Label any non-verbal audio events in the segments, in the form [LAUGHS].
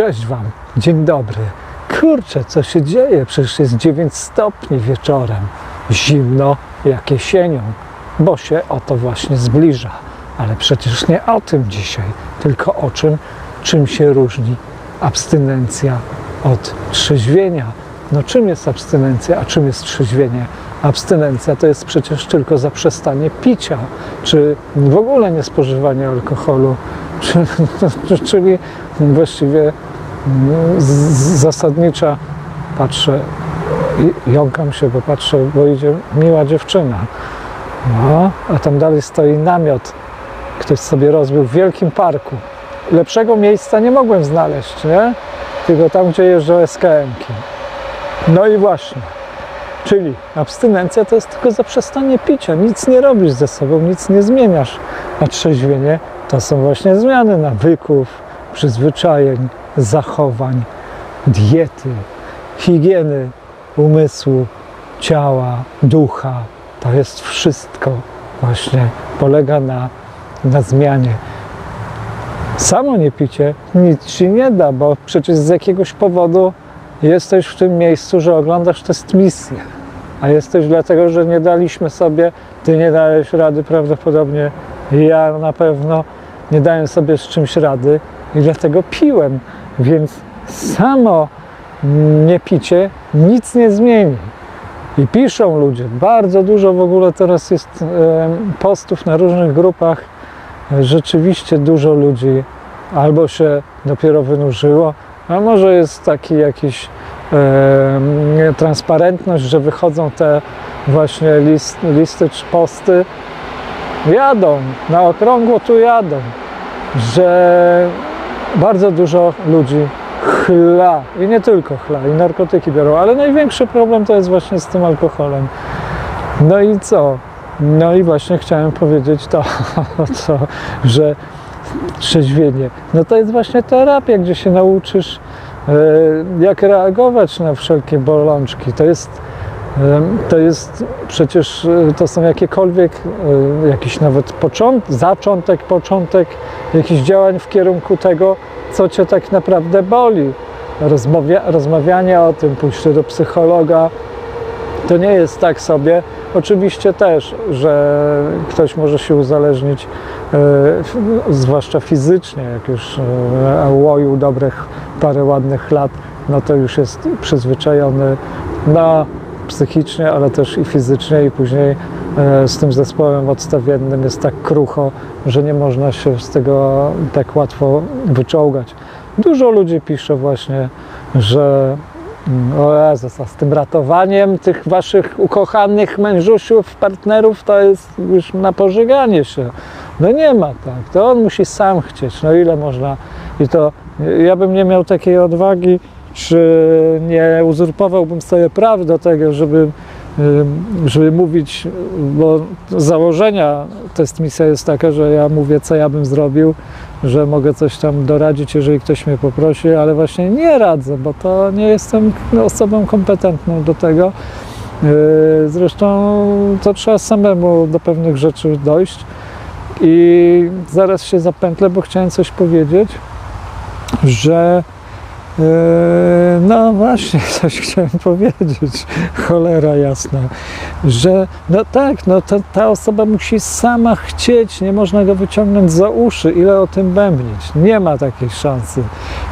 Cześć Wam, dzień dobry. Kurczę, co się dzieje? Przecież jest 9 stopni wieczorem. Zimno jak jesienią, bo się o to właśnie zbliża. Ale przecież nie o tym dzisiaj, tylko o czym, czym się różni abstynencja od trzeźwienia. No czym jest abstynencja, a czym jest trzeźwienie? Abstynencja to jest przecież tylko zaprzestanie picia, czy w ogóle nie spożywanie alkoholu, czy, [LAUGHS] czyli właściwie zasadnicza, patrzę, jąkam się, bo patrzę, bo idzie miła dziewczyna. No, a tam dalej stoi namiot. Ktoś sobie rozbił w wielkim parku. Lepszego miejsca nie mogłem znaleźć, nie? Tylko tam, gdzie jeżdżą SKM-ki. No i właśnie. Czyli abstynencja to jest tylko zaprzestanie picia. Nic nie robisz ze sobą, nic nie zmieniasz. A trzeźwienie to są właśnie zmiany nawyków, przyzwyczajeń, zachowań, diety, higieny umysłu, ciała, ducha. To jest wszystko właśnie polega na, na zmianie. Samo nie picie nic ci nie da, bo przecież z jakiegoś powodu jesteś w tym miejscu, że oglądasz test misję. A jesteś dlatego, że nie daliśmy sobie, ty nie dałeś rady prawdopodobnie, ja na pewno nie dałem sobie z czymś rady i dlatego piłem. Więc samo niepicie nic nie zmieni. I piszą ludzie, bardzo dużo w ogóle teraz jest postów na różnych grupach. Rzeczywiście dużo ludzi albo się dopiero wynurzyło, a może jest taki jakiś em, transparentność, że wychodzą te właśnie list, listy czy posty, jadą, na okrągło tu jadą, że bardzo dużo ludzi chla i nie tylko chla, i narkotyki biorą, ale największy problem to jest właśnie z tym alkoholem. No i co? No i właśnie chciałem powiedzieć to, [LAUGHS] to że trzeźwienie, no to jest właśnie terapia, gdzie się nauczysz e, jak reagować na wszelkie bolączki. To jest To jest przecież, e, to są jakiekolwiek, e, jakiś nawet początek, zaczątek, początek jakichś działań w kierunku tego, co cię tak naprawdę boli. Rozmawia, rozmawianie o tym, pójście do psychologa, to nie jest tak sobie. Oczywiście też, że ktoś może się uzależnić, e, zwłaszcza fizycznie, jak już e, łoił dobrych parę ładnych lat, no to już jest przyzwyczajony na psychicznie, ale też i fizycznie i później e, z tym zespołem odstawiennym jest tak krucho, że nie można się z tego tak łatwo wyczołgać. Dużo ludzi pisze właśnie, że mm, o Jezus, a z tym ratowaniem tych waszych ukochanych mężusiów, partnerów, to jest już na pożyganie się. No nie ma tak, to on musi sam chcieć, no ile można. I to ja bym nie miał takiej odwagi, czy nie uzurpowałbym sobie praw do tego, żeby, żeby mówić, bo założenia test misja jest taka, że ja mówię, co ja bym zrobił, że mogę coś tam doradzić, jeżeli ktoś mnie poprosi, ale właśnie nie radzę, bo to nie jestem osobą kompetentną do tego. Yy, Zresztą to trzeba samemu do pewnych rzeczy dojść. I zaraz się zapętlę, bo chciałem coś powiedzieć, że No właśnie, [LAUGHS] coś chciałem powiedzieć, cholera jasna, że no tak, no to ta osoba musi sama chcieć, nie można go wyciągnąć za uszy, ile o tym bębnić, nie ma takiej szansy.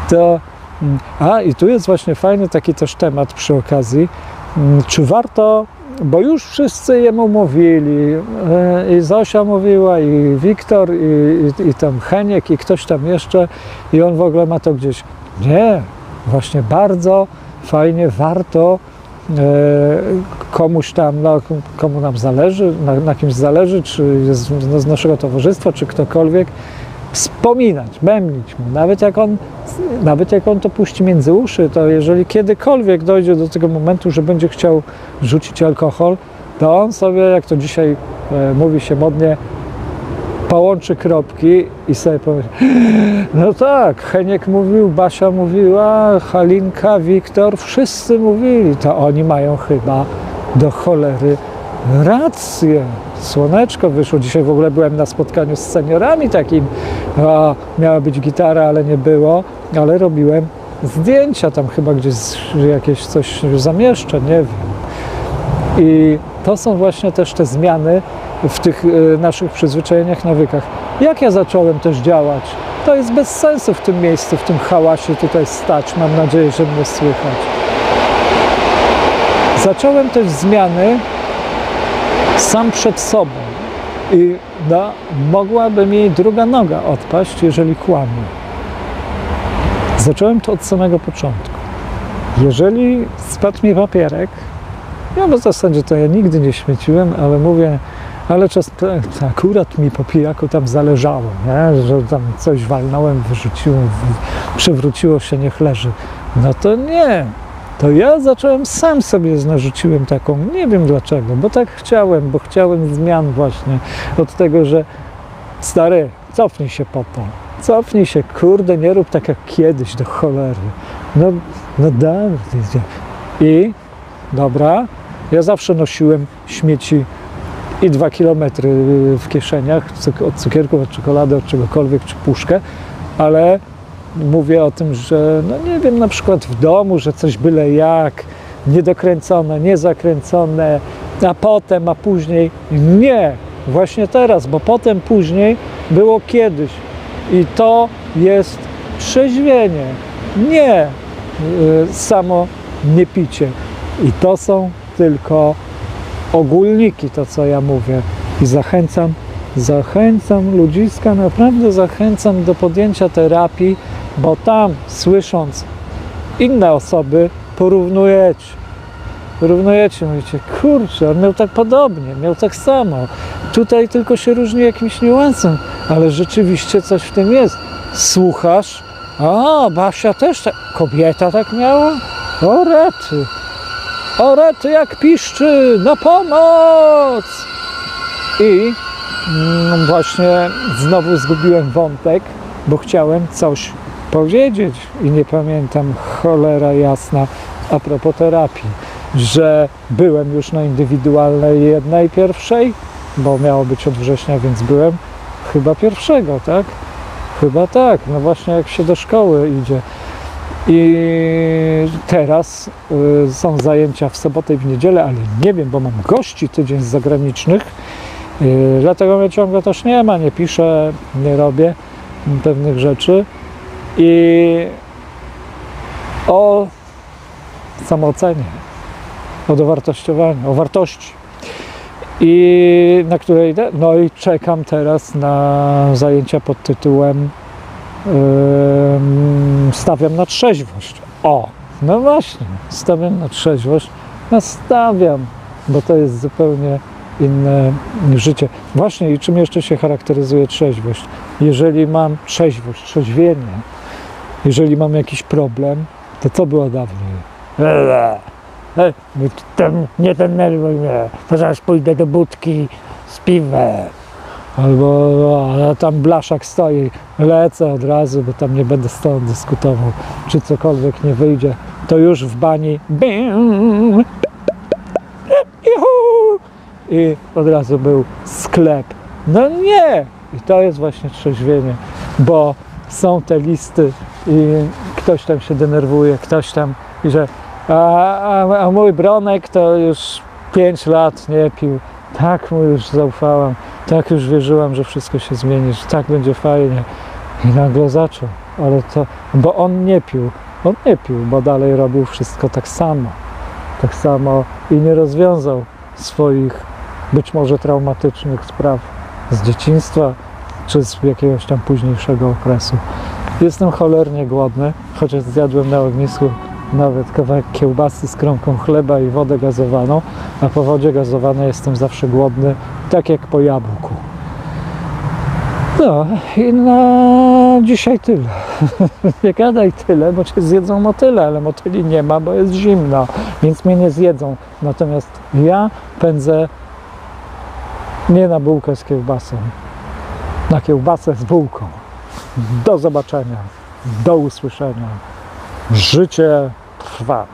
To, mm, a i tu jest właśnie fajny taki też temat przy okazji, mm, czy warto, bo już wszyscy jemu mówili, e, i Zosia mówiła, i Wiktor, i, i, i tam Heniek, i ktoś tam jeszcze, i on w ogóle ma to gdzieś. Nie, właśnie bardzo fajnie, warto e, komuś tam, no, komu nam zależy, na, na kimś zależy, czy jest z, z naszego towarzystwa, czy ktokolwiek, wspominać, bębnić mu, nawet jak on, nawet jak on to puści między uszy, to jeżeli kiedykolwiek dojdzie do tego momentu, że będzie chciał rzucić alkohol, to on sobie, jak to dzisiaj e, mówi się modnie, połączy kropki i sobie powie, [GASPS] no tak, Heniek mówił, Basia mówiła, Halinka, Wiktor, wszyscy mówili, to oni mają chyba do cholery rację. Słoneczko wyszło. Dzisiaj w ogóle byłem na spotkaniu z seniorami takim. A, miała być gitara, ale nie było, ale robiłem zdjęcia tam chyba gdzieś jakieś coś zamieszczę, nie wiem. I to są właśnie też te zmiany w tych e, naszych przyzwyczajeniach, nawykach. Jak ja zacząłem też działać? To jest bez sensu w tym miejscu, w tym hałasie tutaj stać. Mam nadzieję, że mnie słychać. Zacząłem też zmiany sam przed sobą. I no, mogłaby mi druga noga odpaść, jeżeli kłamię. Zacząłem to od samego początku. Jeżeli spadł mi papierek, ja w zasadzie to ja nigdy nie śmieciłem, ale mówię, ale czas, akurat mi po pijaku tam zależało, nie? że tam coś walnąłem, wyrzuciłem, przewróciło się, niech leży. No to nie. To ja zacząłem sam sobie narzuciłem taką, nie wiem dlaczego, bo tak chciałem, bo chciałem zmian właśnie od tego, że stary, cofnij się po. Cofnij się, kurde, nie rób tak jak kiedyś do cholery. No, no dalej. I dobra, ja zawsze nosiłem śmieci i dwa kilometry w kieszeniach, od cukierków, od czekolady, od czegokolwiek, czy puszkę, ale mówię o tym, że no nie wiem, na przykład w domu, że coś byle jak, niedokręcone, niezakręcone, a potem, a później. Nie, właśnie teraz, bo potem, później było kiedyś. I to jest trzeźwienie, nie y, samo niepicie. I to są tylko ogólniki, to co ja mówię. I zachęcam, zachęcam ludziska, naprawdę zachęcam do podjęcia terapii, bo tam słysząc inne osoby, porównujecie. Porównujecie, mówicie, kurczę, on miał tak podobnie, miał tak samo. Tutaj tylko się różni jakimś niuansem, ale rzeczywiście coś w tym jest. Słuchasz, a Basia też tak, kobieta tak miała? O rety, o jak piszczy, na pomoc! I mm, właśnie znowu zgubiłem wątek, bo chciałem coś powiedzieć i nie pamiętam, cholera jasna, a propos terapii, że byłem już na indywidualnej jednej pierwszej, bo miało być od września, więc byłem chyba pierwszego, tak? Chyba tak, no właśnie jak się do szkoły idzie. I teraz y, są zajęcia w sobotę i w niedzielę, ale nie wiem, bo mam gości tydzień z zagranicznych, y, dlatego mnie ciągle też nie ma, nie piszę, nie robię pewnych rzeczy. I o samoocenie, o dowartościowaniu, o wartości. I na które idę? No i czekam teraz na zajęcia pod tytułem stawiam na trzeźwość. O, no właśnie, stawiam na trzeźwość. Nastawiam, bo to jest zupełnie inne życie. Właśnie i czym jeszcze się charakteryzuje trzeźwość? Jeżeli mam trzeźwość, trzeźwienie, jeżeli mam jakiś problem, to co było dawniej? Eee, e, ten, nie denerwuj mnie, to zaraz pójdę do budki z piwem. Albo a tam blaszak stoi, lecę od razu, bo tam nie będę z tobą dyskutował, czy cokolwiek nie wyjdzie. To już w bani bim, i od razu był sklep. No nie! I to jest właśnie trzeźwienie, bo są te listy i ktoś tam się denerwuje, ktoś tam, i że a, a, a mój Bronek to już 5 lat nie pił. Tak mu już zaufałam, tak już wierzyłam, że wszystko się zmieni, że tak będzie fajnie. I nagle zaczął, ale to, bo on nie pił, on nie pił, bo dalej robił wszystko tak samo. Tak samo i nie rozwiązał swoich być może traumatycznych spraw z dzieciństwa czy z jakiegoś tam późniejszego okresu. Jestem cholernie głodny, chociaż zjadłem na ognisku nawet kawałek kiełbasy z kromką chleba i wodę gazowaną, a po wodzie gazowanej jestem zawsze głodny, tak jak po jabłku. No i na dzisiaj tyle. [LAUGHS] nie gadaj tyle, bo cię zjedzą motyle, ale motyli nie ma, bo jest zimno, więc mnie nie zjedzą. Natomiast ja pędzę nie na bułkę z kiełbasą, na kiełbasę z bułką. Do zobaczenia, do usłyszenia. Życie trwa.